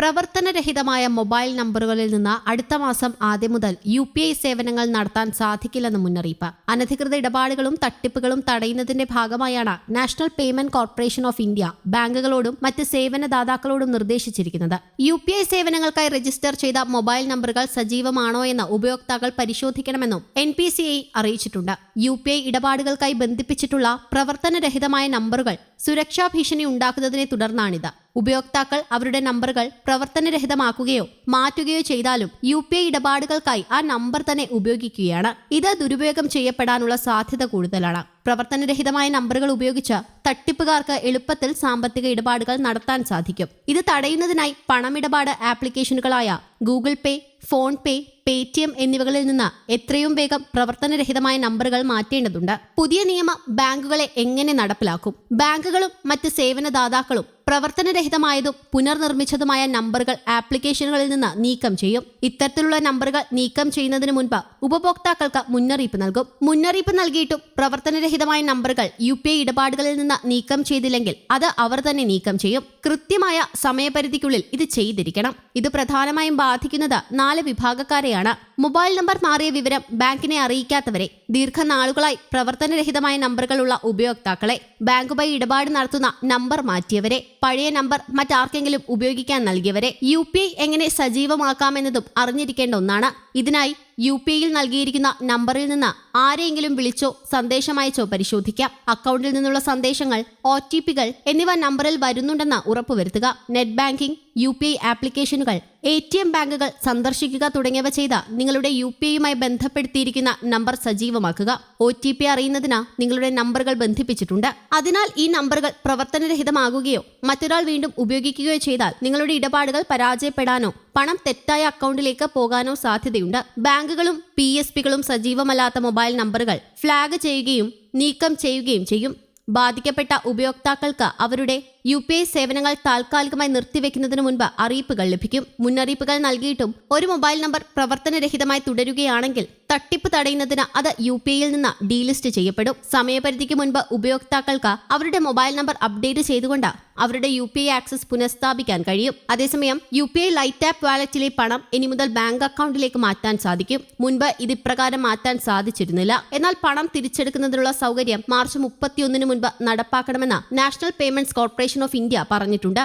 പ്രവർത്തനരഹിതമായ മൊബൈൽ നമ്പറുകളിൽ നിന്ന് അടുത്ത മാസം ആദ്യം മുതൽ യു പി ഐ സേവനങ്ങൾ നടത്താൻ സാധിക്കില്ലെന്ന് മുന്നറിയിപ്പ്. അനധികൃത ഇടപാടുകളും തട്ടിപ്പുകളും തടയുന്നതിന്റെ ഭാഗമായാണ് national payment corporation of India ബാങ്കുകളോടും മറ്റ് സേവനദാതാക്കളോടും നിർദ്ദേശിച്ചിരിക്കുന്നത്. യു പി ഐ സേവനങ്ങൾക്കായി രജിസ്റ്റർ ചെയ്ത മൊബൈൽ നമ്പറുകൾ സജീവമാണോ എന്ന് ഉപയോക്താക്കൾ പരിശോധിക്കണമെന്നും എൻ പി സി ഐ അറിയിച്ചിട്ടുണ്ട്. യു പി ഐ ഇടപാടുകൾക്കായി ബന്ധിപ്പിച്ചിട്ടുള്ള പ്രവർത്തനരഹിതമായ നമ്പറുകൾ സുരക്ഷാ ഭീഷണി ഉണ്ടാക്കുന്നതിനെ തുടർന്നാണിത്. ഉപയോക്താക്കൾ അവരുടെ നമ്പറുകൾ പ്രവർത്തനരഹിതമാക്കുകയോ മാറ്റുകയോ ചെയ്താലും യു പി ഐ ഇടപാടുകൾക്കായി ആ നമ്പർ തന്നെ ഉപയോഗിക്കുകയാണ്. ഇത് ദുരുപയോഗം ചെയ്യപ്പെടാനുള്ള സാധ്യത കൂടുതലാണ്. പ്രവർത്തനരഹിതമായ നമ്പറുകൾ ഉപയോഗിച്ച് തട്ടിപ്പുകാർക്ക് എളുപ്പത്തിൽ സാമ്പത്തിക ഇടപാടുകൾ നടത്താൻ സാധിക്കും. ഇത് തടയുന്നതിനായി പണമിടപാട് ആപ്ലിക്കേഷനുകളായ Google Pay PhonePe Paytm എന്നിവകളിൽ നിന്ന് എത്രയും വേഗം പ്രവർത്തനരഹിതമായ നമ്പറുകൾ മാറ്റേണ്ടതുണ്ട്. പുതിയ നിയമം ബാങ്കുകളെ എങ്ങനെ നടപ്പിലാക്കും? ബാങ്കുകളും മറ്റ് സേവനദാതാക്കളും പ്രവർത്തനരഹിതമായതും പുനർനിർമ്മിച്ചതുമായ നമ്പറുകൾ ആപ്ലിക്കേഷനുകളിൽ നിന്ന് നീക്കം ചെയ്യും. ഇത്തരത്തിലുള്ള നമ്പറുകൾ നീക്കം ചെയ്യുന്നതിന് മുൻപ് ഉപഭോക്താക്കൾക്ക് മുന്നറിയിപ്പ് നൽകും. മുന്നറിയിപ്പ് നൽകിയിട്ടും പ്രവർത്തനരഹിതമായ നമ്പറുകൾ യു പി ഐ ഇടപാടുകളിൽ നിന്ന് നീക്കം ചെയ്തില്ലെങ്കിൽ അത് അവർ തന്നെ നീക്കം ചെയ്യും. കൃത്യമായ സമയപരിധിക്കുള്ളിൽ ഇത് ചെയ്തിരിക്കണം. ഇത് പ്രധാനമായും ബാധിക്കുന്നത് നാല് വിഭാഗക്കാരെയാണ്. മൊബൈൽ നമ്പർ മാറിയ വിവരം ബാങ്കിനെ അറിയിക്കാത്തവരെ. ദീർഘനാളുകളായി പ്രവർത്തനരഹിതമായ നമ്പറുകളുള്ള ഉപയോക്താക്കളെ. ബാങ്കുമായി ഇടപാട് നടത്തുന്ന നമ്പർ മാറ്റിയവരെ. പഴയ നമ്പർ മറ്റാർക്കെങ്കിലും ഉപയോഗിക്കാൻ നൽകിയവരെ. യു എങ്ങനെ സജീവമാക്കാമെന്നതും അറിഞ്ഞിരിക്കേണ്ട ഒന്നാണ്. ഇതിനായി യു പി ഐയിൽ നൽകിയിരിക്കുന്ന നമ്പറിൽ നിന്ന് ആരെയെങ്കിലും വിളിച്ചോ സന്ദേശമയച്ചോ പരിശോധിക്കാം. അക്കൗണ്ടിൽ നിന്നുള്ള സന്ദേശങ്ങൾ ഒ ടി പികൾ എന്നിവ നമ്പറിൽ വരുന്നുണ്ടെന്ന് ഉറപ്പുവരുത്തുക. Net banking U P I ആപ്ലിക്കേഷനുകൾ എ ടി എം ബാങ്കുകൾ സന്ദർശിക്കുക തുടങ്ങിയവ ചെയ്ത നിങ്ങളുടെ യു പി ഐയുമായി ബന്ധപ്പെടുത്തിയിരിക്കുന്ന നമ്പർ സജീവമാക്കുക. ഒ ടി പി അറിയുന്നതിന് നിങ്ങളുടെ നമ്പറുകൾ ബന്ധിപ്പിച്ചിട്ടുണ്ട്. അതിനാൽ ഈ നമ്പറുകൾ പ്രവർത്തനരഹിതമാകുകയോ മറ്റൊരാൾ വീണ്ടും ഉപയോഗിക്കുകയോ ചെയ്താൽ നിങ്ങളുടെ ഇടപാടുകൾ പരാജയപ്പെടാനോ പണം തെറ്റായ അക്കൗണ്ടിലേക്ക് പോകാനോ സാധ്യതയുണ്ട്. ബാങ്കുകളും പി എസ് പികളും സജീവമല്ലാത്ത മൊബൈൽ നമ്പറുകൾ ഫ്ലാഗ് ചെയ്യുകയും നീക്കം ചെയ്യുകയും ചെയ്യും. ബാധിക്കപ്പെട്ട ഉപയോക്താക്കൾക്ക് അവരുടെ യു പി ഐ സേവനങ്ങൾ താൽക്കാലികമായി നിർത്തിവെക്കുന്നതിന് മുൻപ് അറിയിപ്പുകൾ ലഭിക്കും. മുന്നറിയിപ്പുകൾ നൽകിയിട്ടും ഒരു മൊബൈൽ നമ്പർ പ്രവർത്തനരഹിതമായി തുടരുകയാണെങ്കിൽ തട്ടിപ്പ് തടയുന്നതിന് അത് യു പി ഐയിൽ നിന്ന് ഡീലിസ്റ്റ് ചെയ്യപ്പെടും. സമയപരിധിക്ക് മുൻപ് ഉപയോക്താക്കൾക്ക് അവരുടെ മൊബൈൽ നമ്പർ അപ്ഡേറ്റ് ചെയ്തുകൊണ്ട് അവരുടെ യു പി ഐ ആക്സസ് പുനഃസ്ഥാപിക്കാൻ കഴിയും. അതേസമയം U P I lite app വാലറ്റിലെ പണം ഇനി മുതൽ ബാങ്ക് അക്കൗണ്ടിലേക്ക് മാറ്റാൻ സാധിക്കും. മുൻപ് ഇത് ഇപ്രകാരം മാറ്റാൻ സാധിച്ചിരുന്നില്ല. എന്നാൽ പണം തിരിച്ചെടുക്കുന്നതിനുള്ള സൗകര്യം മാർച്ച് മുപ്പത്തിയൊന്നിന് മുൻപ് നടപ്പാക്കണമെന്ന് national payments corporation of India പറഞ്ഞിട്ടുണ്ട്.